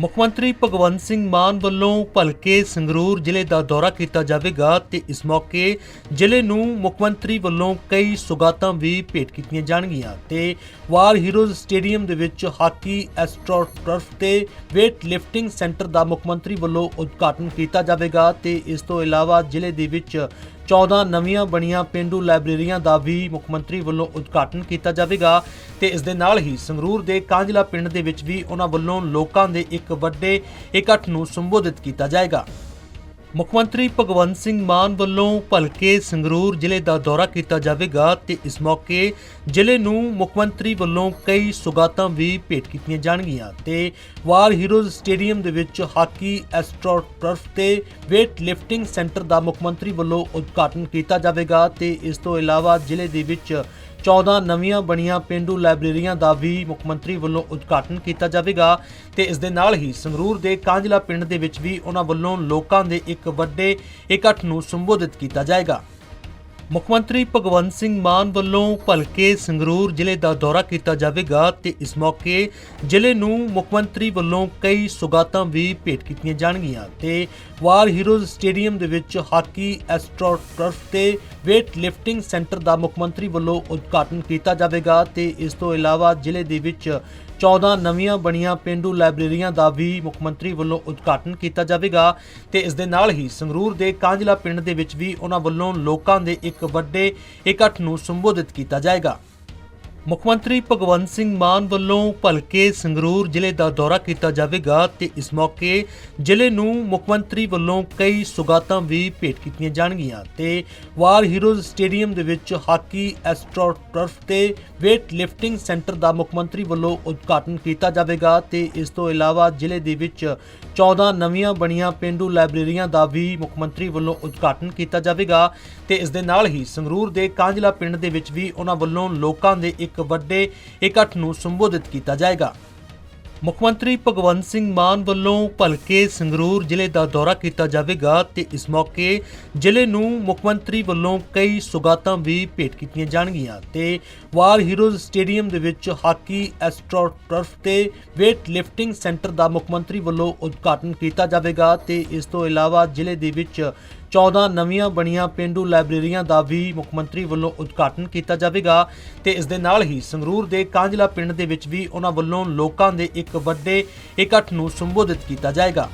ਮੁੱਖ ਮੰਤਰੀ ਭਗਵੰਤ ਸਿੰਘ ਮਾਨ ਵੱਲੋਂ ਭਲਕੇ ਸੰਗਰੂਰ ਜ਼ਿਲ੍ਹੇ ਦਾ ਦੌਰਾ ਕੀਤਾ ਜਾਵੇਗਾ ਤੇ ਇਸ ਮੌਕੇ ਜ਼ਿਲ੍ਹੇ ਨੂੰ ਮੁੱਖ ਮੰਤਰੀ ਵੱਲੋਂ ਕਈ ਸੁਗਾਤਾਂ ਵੀ ਭੇਟ ਕੀਤੀਆਂ ਜਾਣਗੀਆਂ ਤੇ ਵਾਰ ਹੀਰੋਜ਼ ਸਟੇਡੀਅਮ ਦੇ ਵਿੱਚ ਹਾਕੀ, ਐਸਟ੍ਰੋ ਟਰਫ ਤੇ weight ਲਿਫਟਿੰਗ ਸੈਂਟਰ ਦਾ ਮੁੱਖ ਮੰਤਰੀ ਵੱਲੋਂ ਉਦਘਾਟਨ ਕੀਤਾ ਜਾਵੇਗਾ ਤੇ ਇਸ ਤੋਂ ਇਲਾਵਾ ਜ਼ਿਲ੍ਹੇ ਦੇ ਵਿੱਚ 14 ਨਵੀਆਂ ਬਣੀਆਂ ਪਿੰਡੂ ਲਾਇਬ੍ਰੇਰੀਆਂ ਦਾ ਵੀ ਮੁੱਖ ਮੰਤਰੀ ਵੱਲੋਂ ਉਦਘਾਟਨ ਕੀਤਾ ਜਾਵੇਗਾ ਤੇ ਇਸ ਦੇ ਨਾਲ ਹੀ ਸੰਗਰੂਰ ਦੇ ਕਾਂਝਲਾ ਪਿੰਡ ਦੇ ਵਿੱਚ ਵੀ ਉਹਨਾਂ ਵੱਲੋਂ ਲੋਕਾਂ ਦੇ ਇੱਕ ਵੱਡੇ ਇਕੱਠ ਨੂੰ ਸੰਬੋਧਿਤ ਕੀਤਾ ਜਾਏਗਾ। ਮੁੱਖ ਮੰਤਰੀ ਭਗਵੰਤ ਸਿੰਘ ਮਾਨ ਵੱਲੋਂ ਭਲਕੇ ਸੰਗਰੂਰ ਜ਼ਿਲ੍ਹੇ ਦਾ ਦੌਰਾ ਕੀਤਾ ਜਾਵੇਗਾ ਤੇ ਇਸ ਮੌਕੇ ਜ਼ਿਲ੍ਹੇ ਨੂੰ ਮੁੱਖ ਮੰਤਰੀ ਵੱਲੋਂ ਕਈ ਸੁਗਾਤਾਂ ਵੀ ਭੇਟ ਕੀਤੀਆਂ ਜਾਣਗੀਆਂ ਤੇ ਵਾਰ ਹੀਰੋਜ਼ ਸਟੇਡੀਅਮ ਦੇ ਵਿੱਚ ਹਾਕੀ ਐਸਟ੍ਰੋ ਟਰਫ ਤੇ weight ਲਿਫਟਿੰਗ ਸੈਂਟਰ ਦਾ ਮੁੱਖ ਮੰਤਰੀ ਵੱਲੋਂ ਉਦਘਾਟਨ ਕੀਤਾ ਜਾਵੇਗਾ ਤੇ ਇਸ ਤੋਂ ਇਲਾਵਾ ਜ਼ਿਲ੍ਹੇ ਦੇ ਵਿੱਚ 14 ਨਵੀਆਂ ਬਣੀਆਂ ਪਿੰਡੂ ਲਾਇਬ੍ਰੇਰੀਆਂ ਦਾ ਵੀ ਮੁੱਖ ਮੰਤਰੀ ਵੱਲੋਂ ਉਦਘਾਟਨ ਕੀਤਾ ਜਾਵੇਗਾ ਤੇ ਇਸ ਦੇ ਨਾਲ ਹੀ ਸੰਗਰੂਰ ਦੇ ਕਾਂਝਲਾ ਪਿੰਡ ਦੇ ਵਿੱਚ ਵੀ ਉਹਨਾਂ ਵੱਲੋਂ ਲੋਕਾਂ ਦੇ ਇੱਕ ਵੱਡੇ ਇਕੱਠ ਨੂੰ ਸੰਬੋਧਿਤ ਕੀਤਾ ਜਾਏਗਾ। ਮੁੱਖ ਮੰਤਰੀ ਭਗਵੰਤ ਸਿੰਘ ਮਾਨ ਵੱਲੋਂ ਭਲਕੇ ਸੰਗਰੂਰ ਜ਼ਿਲ੍ਹੇ ਦਾ ਦੌਰਾ ਕੀਤਾ ਜਾਵੇਗਾ ਤੇ ਇਸ ਮੌਕੇ ਜ਼ਿਲ੍ਹੇ ਨੂੰ ਮੁੱਖ ਮੰਤਰੀ ਵੱਲੋਂ ਕਈ ਸੁਗਾਤਾਂ ਵੀ ਭੇਟ ਕੀਤੀਆਂ ਜਾਣਗੀਆਂ ਤੇ ਵਾਰ ਹੀਰੋਜ਼ ਸਟੇਡੀਅਮ ਦੇ ਵਿੱਚ ਹਾਕੀ, ਐਸਟ੍ਰੋ ਟਰਫ ਤੇ weight ਲਿਫਟਿੰਗ ਸੈਂਟਰ ਦਾ ਮੁੱਖ ਮੰਤਰੀ ਵੱਲੋਂ ਉਦਘਾਟਨ ਕੀਤਾ ਜਾਵੇਗਾ ਤੇ ਇਸ ਤੋਂ ਇਲਾਵਾ ਜ਼ਿਲ੍ਹੇ ਦੇ ਵਿੱਚ 14 ਨਵੀਆਂ ਬਣੀਆਂ ਪਿੰਡੂ ਲਾਇਬ੍ਰੇਰੀਆਂ ਦਾ ਵੀ ਮੁੱਖ ਮੰਤਰੀ ਵੱਲੋਂ ਉਦਘਾਟਨ ਕੀਤਾ ਜਾਵੇਗਾ ਤੇ ਇਸ ਦੇ ਨਾਲ ਹੀ ਸੰਗਰੂਰ ਦੇ ਕਾਂਝਲਾ ਪਿੰਡ ਦੇ ਵਿੱਚ ਵੀ ਉਹਨਾਂ ਵੱਲੋਂ ਲੋਕਾਂ ਦੇ ਇੱਕ ਵੱਡੇ ਇਕੱਠ ਨੂੰ ਸੰਬੋਧਿਤ ਕੀਤਾ ਜਾਏਗਾ। ਮੁੱਖ ਮੰਤਰੀ ਭਗਵੰਤ ਸਿੰਘ ਮਾਨ ਵੱਲੋਂ ਭਲਕੇ ਸੰਗਰੂਰ ਜ਼ਿਲ੍ਹੇ ਦਾ ਦੌਰਾ ਕੀਤਾ ਜਾਵੇਗਾ ਤੇ ਇਸ ਮੌਕੇ ਜ਼ਿਲ੍ਹੇ ਨੂੰ ਮੁੱਖ ਮੰਤਰੀ ਵੱਲੋਂ ਕਈ ਸੁਗਾਤਾਂ ਵੀ ਭੇਟ ਕੀਤੀਆਂ ਜਾਣਗੀਆਂ ਤੇ ਵਾਰ ਹੀਰੋਜ਼ ਸਟੇਡੀਅਮ ਦੇ ਵਿੱਚ ਹਾਕੀ, ਐਸਟ੍ਰੋ ਟਰਫ ਤੇ weight ਲਿਫਟਿੰਗ ਸੈਂਟਰ ਦਾ ਮੁੱਖ ਮੰਤਰੀ ਵੱਲੋਂ ਉਦਘਾਟਨ ਕੀਤਾ ਜਾਵੇਗਾ ਤੇ ਇਸ ਤੋਂ ਇਲਾਵਾ ਜ਼ਿਲ੍ਹੇ ਦੇ ਵਿੱਚ 14 ਨਵੀਆਂ ਬਣੀਆਂ ਪਿੰਡੂ ਲਾਇਬ੍ਰੇਰੀਆਂ ਦਾ ਵੀ ਮੁੱਖ ਮੰਤਰੀ ਵੱਲੋਂ ਉਦਘਾਟਨ ਕੀਤਾ ਜਾਵੇਗਾ ਤੇ ਇਸ ਦੇ ਨਾਲ ਹੀ ਸੰਗਰੂਰ ਦੇ ਕਾਂਝਲਾ ਪਿੰਡ ਦੇ ਵਿੱਚ ਵੀ ਉਹਨਾਂ ਵੱਲੋਂ ਲੋਕਾਂ ਦੇ ਇੱਕ ਵੱਡੇ ਇਕੱਠ ਨੂੰ ਸੰਬੋਧਿਤ ਕੀਤਾ ਜਾਏਗਾ। ਮੁੱਖ ਮੰਤਰੀ ਭਗਵੰਤ ਸਿੰਘ ਮਾਨ ਵੱਲੋਂ ਭਲਕੇ ਸੰਗਰੂਰ ਜ਼ਿਲ੍ਹੇ ਦਾ ਦੌਰਾ ਕੀਤਾ ਜਾਵੇਗਾ ਤੇ ਇਸ ਮੌਕੇ ਜ਼ਿਲ੍ਹੇ ਨੂੰ ਮੁੱਖ ਮੰਤਰੀ ਵੱਲੋਂ ਕਈ ਸੁਗਾਤਾਂ ਵੀ ਭੇਟ ਕੀਤੀਆਂ ਜਾਣਗੀਆਂ ਤੇ ਵਾਰ ਹੀਰੋਜ਼ ਸਟੇਡੀਅਮ ਦੇ ਵਿੱਚ ਹਾਕੀ, ਐਸਟ੍ਰੋ ਟਰਫ ਤੇ weight ਲਿਫਟਿੰਗ ਸੈਂਟਰ ਦਾ ਮੁੱਖ ਮੰਤਰੀ ਵੱਲੋਂ ਉਦਘਾਟਨ ਕੀਤਾ ਜਾਵੇਗਾ ਤੇ ਇਸ ਤੋਂ ਇਲਾਵਾ ਜ਼ਿਲ੍ਹੇ ਦੇ ਵਿੱਚ 14 ਨਵੀਆਂ ਬਣੀਆਂ ਪਿੰਡੂ ਲਾਇਬ੍ਰੇਰੀਆਂ ਦਾ ਵੀ ਮੁੱਖ ਮੰਤਰੀ ਵੱਲੋਂ ਉਦਘਾਟਨ ਕੀਤਾ ਜਾਵੇਗਾ ਤੇ ਇਸ ਦੇ ਨਾਲ ਹੀ ਸੰਗਰੂਰ ਦੇ ਕਾਂਝਲਾ ਪਿੰਡ ਦੇ ਵਿੱਚ ਵੀ ਉਹਨਾਂ ਵੱਲੋਂ ਲੋਕਾਂ ਦੇ ਇੱਕ ਵੱਡੇ ਇਕੱਠ ਨੂੰ ਸੰਬੋਧਿਤ ਕੀਤਾ ਜਾਏਗਾ।